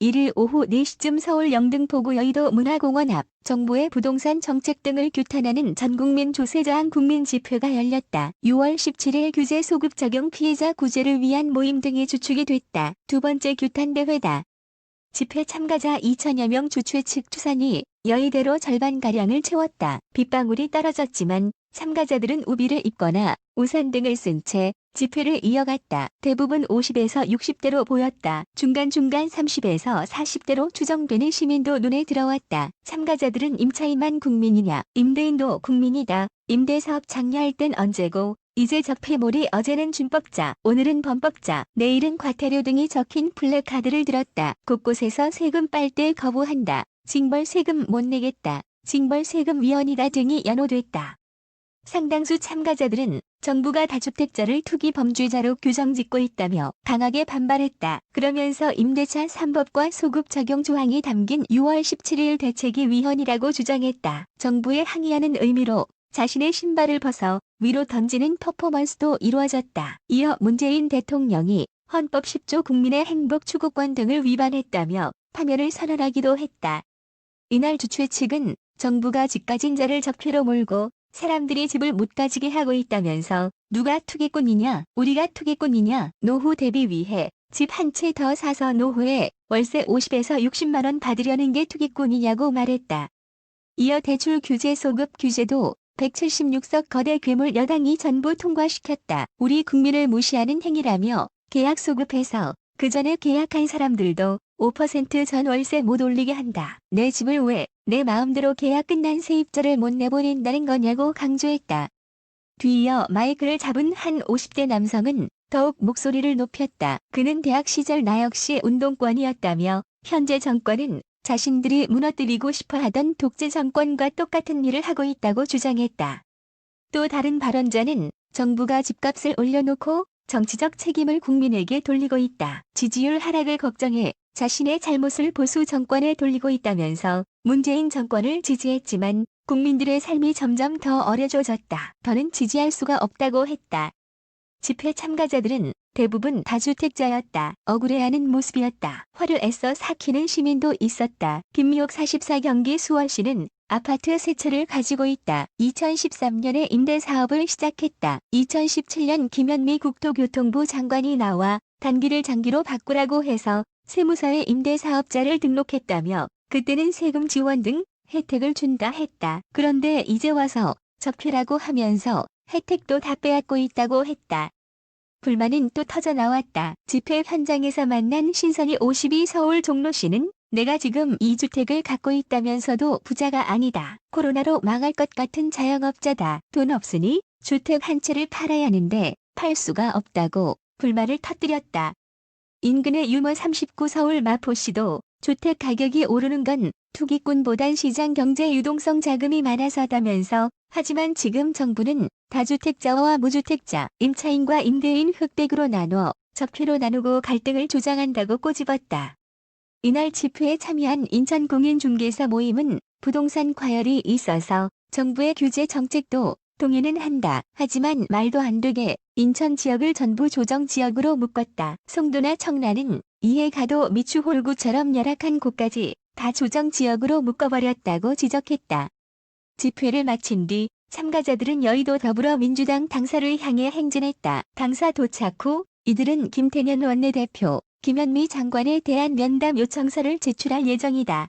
1일 오후 4시쯤 서울 영등포구 여의도 문화공원 앞 정부의 부동산 정책 등을 규탄하는 전국민 조세저항 국민집회가 열렸다. 6월 17일 규제 소급 적용 피해자 구제를 위한 모임 등이 주축이 됐다. 두 번째 규탄대회다. 집회 참가자 2천여 명 주최 측 추산이 여의대로 절반가량을 채웠다. 빗방울이 떨어졌지만 참가자들은 우비를 입거나 우산 등을 쓴 채 집회를 이어갔다. 대부분 50에서 60대로 보였다. 중간중간 30에서 40대로 추정되는 시민도 눈에 들어왔다. 참가자들은 임차인만 국민이냐, 임대인도 국민이다. 임대사업 장려할 땐 언제고, 이제 적폐몰이 어제는 준법자, 오늘은 범법자, 내일은 과태료 등이 적힌 플래카드를 들었다. 곳곳에서 세금 빨대 거부한다. 징벌 세금 못 내겠다. 징벌 세금 위헌이다 등이 연호됐다. 상당수 참가자들은 정부가 다주택자를 투기 범죄자로 규정짓고 있다며 강하게 반발했다. 그러면서 임대차 3법과 소급 적용 조항이 담긴 6월 17일 대책이 위헌이라고 주장했다. 정부에 항의하는 의미로 자신의 신발을 벗어 위로 던지는 퍼포먼스도 이루어졌다. 이어 문재인 대통령이 헌법 10조 국민의 행복 추구권 등을 위반했다며 파면을 선언하기도 했다. 이날 주최 측은 정부가 집 가진 자를 적폐로 몰고 사람들이 집을 못 가지게 하고 있다면서 누가 투기꾼이냐 우리가 투기꾼이냐 노후 대비 위해 집 한 채 더 사서 노후에 월세 50에서 60만 원 받으려는 게 투기꾼이냐고 말했다. 이어 대출 규제 소급 규제도 176석 거대 괴물 여당이 전부 통과시켰다. 우리 국민을 무시하는 행위라며 계약 소급해서 그 전에 계약한 사람들도 5%전 월세 못 올리게 한다. 내 집을 왜 내 마음대로 계약 끝난 세입자를 못 내보낸다는 거냐고 강조했다. 뒤이어 마이크를 잡은 한 50대 남성은 더욱 목소리를 높였다. 그는 대학 시절 나 역시 운동권이었다며 현재 정권은 자신들이 무너뜨리고 싶어 하던 독재 정권과 똑같은 일을 하고 있다고 주장했다. 또 다른 발언자는 정부가 집값을 올려놓고 정치적 책임을 국민에게 돌리고 있다. 지지율 하락을 걱정해 자신의 잘못을 보수 정권에 돌리고 있다면서 문재인 정권을 지지했지만 국민들의 삶이 점점 더 어려져졌다. 더는 지지할 수가 없다고 했다. 집회 참가자들은 대부분 다주택자였다. 억울해하는 모습이었다. 화를 애써 삭히는 시민도 있었다. 김미옥 44경기 수원시는 아파트 세 채를 가지고 있다. 2013년에 임대 사업을 시작했다. 2017년 김현미 국토교통부 장관이 나와 단기를 장기로 바꾸라고 해서 세무서에 임대 사업자를 등록했다며 그때는 세금 지원 등 혜택을 준다 했다. 그런데 이제 와서 적폐라고 하면서 혜택도 다 빼앗고 있다고 했다. 불만은 또 터져 나왔다. 집회 현장에서 만난 신선이 52 서울 종로시는 내가 지금 이 주택을 갖고 있다면서도 부자가 아니다. 코로나로 망할 것 같은 자영업자다. 돈 없으니 주택 한 채를 팔아야 하는데 팔 수가 없다고 불만을 터뜨렸다. 인근의 유머 39 서울 마포시도 주택 가격이 오르는 건 투기꾼보단 시장 경제 유동성 자금이 많아서다면서 하지만 지금 정부는 다주택자와 무주택자, 임차인과 임대인 흑백으로 나눠 적폐로 나누고 갈등을 조장한다고 꼬집었다. 이날 집회에 참여한 인천공인중개사 모임은 부동산 과열이 있어서 정부의 규제 정책도 동의는 한다. 하지만 말도 안 되게 인천 지역을 전부 조정 지역으로 묶었다. 송도나 청라는 이해 가도 미추홀구처럼 열악한 곳까지 다 조정 지역으로 묶어버렸다고 지적했다. 집회를 마친 뒤 참가자들은 여의도 더불어민주당 당사를 향해 행진했다. 당사 도착 후 이들은 김태년 원내대표, 김현미 장관에 대한 면담 요청서를 제출할 예정이다.